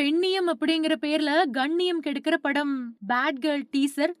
பெண்ணியம் அப்படிங்கிற பேர்ல கண்ணியம் கெடுக்கிற படம். பேட் கேர்ள் டீசர்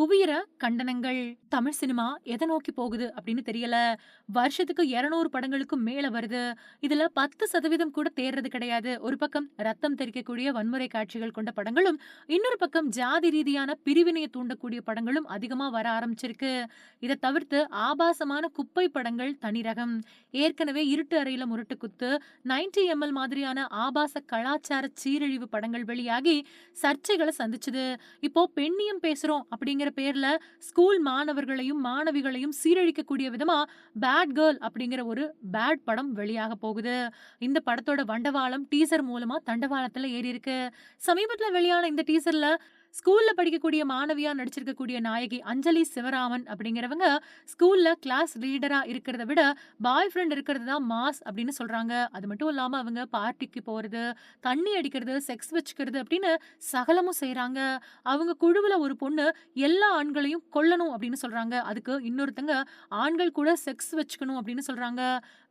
குவியற கண்டனங்கள் தமிழ் சினிமா எதை நோக்கி போகுது அப்படின்னு தெரியல. வருஷத்துக்கு இருநூறு படங்களுக்கு மேல வருது. இதுல பத்து சதவீதம் கூட தேர்றது கிடையாது. ஒரு பக்கம் ரத்தம் தெரிக்கக்கூடிய வன்முறை காட்சிகள் கொண்ட படங்களும் இன்னொரு பக்கம் ஜாதி ரீதியான பிரிவினையை தூண்டக்கூடிய படங்களும் அதிகமா வர ஆரம்பிச்சிருக்கு. இதை தவிர்த்து ஆபாசமான குப்பை படங்கள் தனி ரகம். ஏற்கனவே இருட்டு அறையில முரட்டு குத்து நைன்டி எம்எல் மாதிரியான ஆபாச கலாச்சார சீரழிவு படங்கள் வெளியாகி சர்ச்சைகளை சந்திச்சுது. இப்போ பெண்ணியம் பேசுறோம் அப்படிங்கிற பேர்ல ஸ்கூல் மாணவர்களையும் மாணவிகளையும் சீரழிக்கக்கூடிய விதமா பேட் கேர்ள் அப்படிங்கிற ஒரு பேட் படம் வெளியாக போகுது. இந்த படத்தோட வண்டவாளம் டீசர் மூலமா தண்டவாளத்துல ஏறி இருக்கு சமீபத்துல வெளியான இந்த டீசர்ல ஸ்கூல்ல படிக்கக்கூடிய மாணவியா நடிச்சிருக்கக்கூடிய நாயகி அஞ்சலி சிவராமன் அப்படிங்கிறவங்க ஸ்கூல்ல கிளாஸ் லீடரா இருக்கிறத விட பாய் ஃப்ரெண்ட் இருக்கிறது தான் மாஸ் அப்படின்னு சொல்றாங்க. அது மட்டும் இல்லாம அவங்க பார்ட்டிக்கு போறது தண்ணி அடிக்கிறது செக்ஸ் வச்சுக்கிறது அப்படின்னு சகலமும் செய்யறாங்க அவங்க குழுவுல ஒரு பொண்ணு எல்லா ஆண்களையும் கொல்லணும் அப்படின்னு சொல்றாங்க. அதுக்கு இன்னொருத்தங்க ஆண்கள் கூட செக்ஸ் வச்சுக்கணும் அப்படின்னு சொல்றாங்க.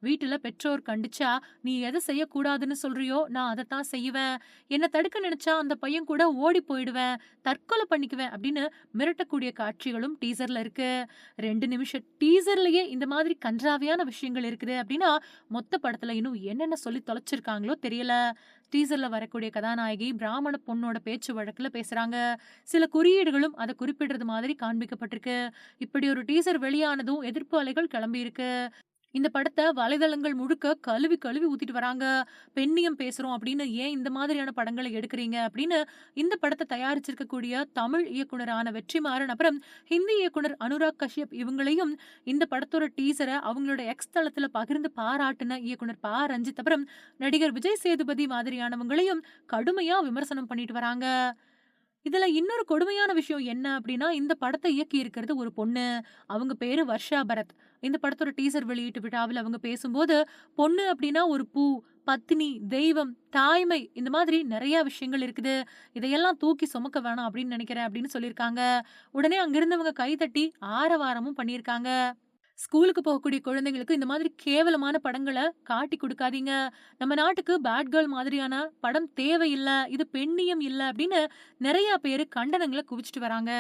வீட்டுல பெற்றோர் கண்டிச்சா நீ எதை செய்யக்கூடாதுன்னு சொல்றியோ நான் அதைத்தான் செய்வேன். என்னை தடுக்க நினைச்சா அந்த பையன் கூட ஓடி போயிடுவேன். தற்கொலை பண்ணிக்குவேன் அப்படின்னு மிரட்டக்கூடிய காட்சிகளும் டீசர்ல இருக்கு. ரெண்டு நிமிஷம் டீசர்லயே இந்த மாதிரி கன்றாவியான விஷயங்கள் இருக்குது அப்படின்னா மொத்த படத்துல இன்னும் என்னென்ன சொல்லி தொலைச்சிருக்காங்களோ தெரியல. டீசர்ல வரக்கூடிய கதாநாயகி பிராமண பொண்ணோட பேச்சு வழக்குல பேசுறாங்க. சில குறியீடுகளும் அதை குறிப்பிடுறது மாதிரி காண்பிக்கப்பட்டிருக்கு. இப்படி ஒரு டீசர் வெளியானதும் எதிர்ப்பு அலைகள் கிளம்பி இருக்கு இந்த படத்தை வலைதளங்கள் முழுக்க கழுவி கழுவி ஊத்திட்டு வராங்க. பெண்ணியம் பேசுறோம் அப்படின்னு ஏன் இந்த மாதிரியான படங்களை எடுக்கிறீங்க அப்படின்னு இந்த படத்தை தயாரிச்சிருக்கக்கூடிய தமிழ் இயக்குனரான வெற்றிமாறன் அப்புறம் ஹிந்தி இயக்குனர் அனுராக் கஷ்யப் இவங்களையும் இந்த படத்தோட டீசரை அவங்களோட எக்ஸ் தளத்துல பகிர்ந்து பாராட்டின இயக்குனர் பா. ரஞ்சித் அப்புறம் நடிகர் விஜய் சேதுபதி மாதிரியானவங்களையும் கடுமையா விமர்சனம் பண்ணிட்டு வராங்க. இதுல இன்னொரு கொடுமையான விஷயம் என்ன அப்படின்னா இந்த படத்தை இயக்கி இருக்கிறது ஒரு பொண்ணு. அவங்க பேரு வர்ஷா பரத். இந்த படத்தோட டீசர் வெளியீட்டு விழாவில் அவங்க பேசும்போது பொண்ணு அப்படின்னா ஒரு பூ பத்தினி தெய்வம் தாய்மை இந்த மாதிரி நிறைய விஷயங்கள் இருக்குது. இதையெல்லாம் தூக்கி சுமக்க வேணாம் அப்படின்னு நினைக்கிறேன் அப்படின்னு சொல்லியிருக்காங்க. உடனே அங்கிருந்தவங்க கைதட்டி ஆரவாரமும் பண்ணியிருக்காங்க. ஸ்கூலுக்கு போகக்கூடிய குழந்தைங்களுக்கு இந்த மாதிரி கேவலமான படங்களை காட்டி கொடுக்காதீங்க. நம்ம நாட்டுக்கு பேட் கேர்ள் மாதிரியான படம் தேவையில்லை இது பெண்ணியம் இல்லை அப்படின்னு நிறைய பேர் கண்டனங்களை குவிச்சிட்டு வராங்க.